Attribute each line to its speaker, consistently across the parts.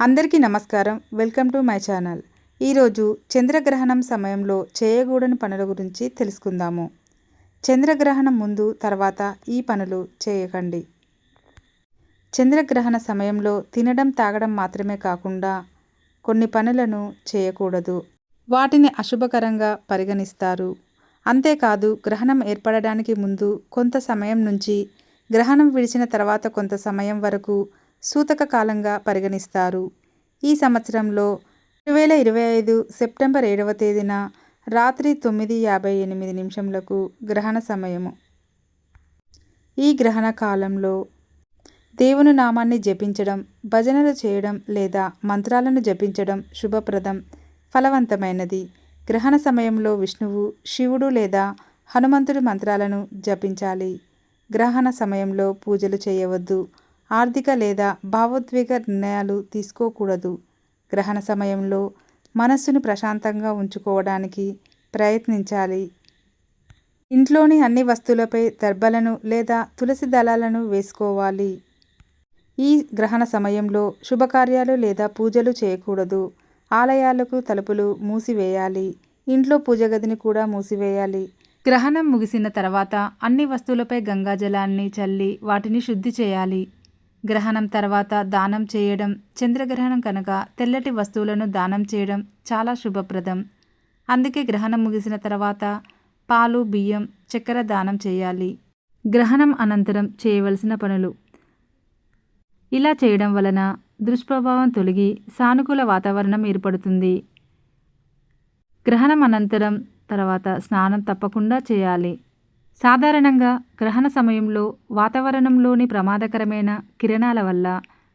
Speaker 1: అందరికీ నమస్కారం. Welcome to my channel. ఈరోజు చంద్రగ్రహణం సమయంలో చేయకూడని పనుల గురించి తెలుసుకుందాము. చంద్రగ్రహణం ముందు తర్వాత ఈ పనులు చేయకండి. చంద్రగ్రహణ సమయంలో తినడం తాగడం మాత్రమే కాకుండా కొన్ని పనులను చేయకూడదు. వాటిని అశుభకరంగా పరిగణిస్తారు. అంతేకాదు గ్రహణం ఏర్పడడానికి ముందు కొంత సమయం నుంచి గ్రహణం విడిచిన తర్వాత కొంత సమయం వరకు సూతక కాలంగా పరిగణిస్తారు. ఈ సంవత్సరంలో రెండు వేల ఇరవై ఐదు సెప్టెంబర్ ఏడవ తేదీన రాత్రి తొమ్మిది యాభై ఎనిమిది నిమిషంలకు గ్రహణ సమయము. ఈ గ్రహణ కాలంలో దేవుని నామాన్ని జపించడం భజనలు చేయడం లేదా మంత్రాలను జపించడం శుభప్రదం ఫలవంతమైనది. గ్రహణ సమయంలో విష్ణువు శివుడు లేదా హనుమంతుడి మంత్రాలను జపించాలి. గ్రహణ సమయంలో పూజలు చేయవద్దు. ఆర్థిక లేదా భావోద్వేగ నిర్ణయాలు తీసుకోకూడదు. గ్రహణ సమయంలో మనస్సును ప్రశాంతంగా ఉంచుకోవడానికి ప్రయత్నించాలి. ఇంట్లోని అన్ని వస్తువులపై దర్బలను లేదా తులసి దళాలను వేసుకోవాలి. ఈ గ్రహణ సమయంలో శుభకార్యాలు లేదా పూజలు చేయకూడదు. ఆలయాలకు తలుపులు మూసివేయాలి. ఇంట్లో పూజ గదిని కూడా మూసివేయాలి. గ్రహణం ముగిసిన తర్వాత అన్ని వస్తువులపై గంగాజలాన్ని చల్లి వాటిని శుద్ధి చేయాలి. గ్రహణం తర్వాత దానం చేయడం చంద్రగ్రహణం కనుక తెల్లటి వస్తువులను దానం చేయడం చాలా శుభప్రదం. అందుకే గ్రహణం ముగిసిన తర్వాత పాలు బియ్యం చక్కెర దానం చేయాలి. గ్రహణం అనంతరం చేయవలసిన పనులు. ఇలా చేయడం వలన దుష్ప్రభావం తొలగి సానుకూల వాతావరణం ఏర్పడుతుంది. గ్రహణం అనంతరం తర్వాత స్నానం తప్పకుండా చేయాలి. సాధారణంగా గ్రహణ సమయంలో వాతావరణంలోని ప్రమాదకరమైన కిరణాల వల్ల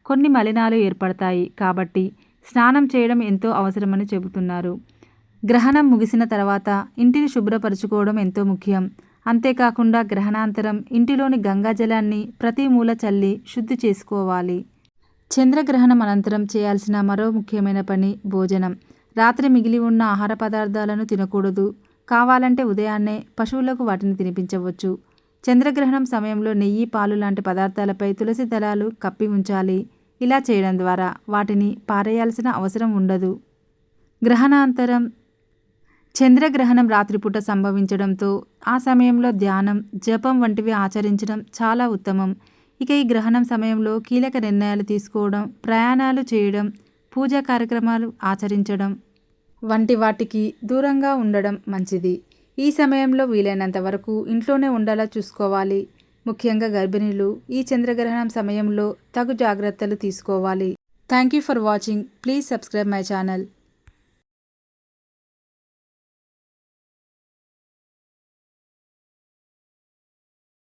Speaker 1: కొన్ని మలినాలు ఏర్పడతాయి కాబట్టి స్నానం చేయడం ఎంతో అవసరమని చెబుతున్నారు. గ్రహణం ముగిసిన తర్వాత ఇంటిని శుభ్రపరచుకోవడం ఎంతో ముఖ్యం. అంతేకాకుండా గ్రహణాంతరం ఇంటిలోని గంగాజలాన్ని ప్రతి మూల చల్లి శుద్ధి చేసుకోవాలి. చంద్రగ్రహణం అనంతరం చేయాల్సిన మరో ముఖ్యమైన పని భోజనం. రాత్రి మిగిలి ఉన్న ఆహార పదార్థాలను తినకూడదు. కావాలంటే ఉదయాన్నే పశువులకు వాటిని తినిపించవచ్చు. చంద్రగ్రహణం సమయంలో నెయ్యి పాలు లాంటి పదార్థాలపై తులసి దళాలు కప్పి ఉంచాలి. ఇలా చేయడం ద్వారా వాటిని పారేయాల్సిన అవసరం ఉండదు. గ్రహణాంతరం చంద్రగ్రహణం రాత్రిపూట సంభవించడంతో ఆ సమయంలో ధ్యానం జపం వంటివి ఆచరించడం చాలా ఉత్తమం. ఇక ఈ గ్రహణం సమయంలో కీలక నిర్ణయాలు తీసుకోవడం ప్రయాణాలు చేయడం పూజా కార్యక్రమాలు ఆచరించడం వంటి వాటికి దూరంగా ఉండడం మంచిది. ఈ సమయంలో వీలైనంత వరకు ఇంట్లోనే ఉండేలా చూసుకోవాలి. ముఖ్యంగా గర్భిణీలు ఈ చంద్రగ్రహణం సమయంలో తగు జాగ్రత్తలు తీసుకోవాలి. Thank you for watching please subscribe my channel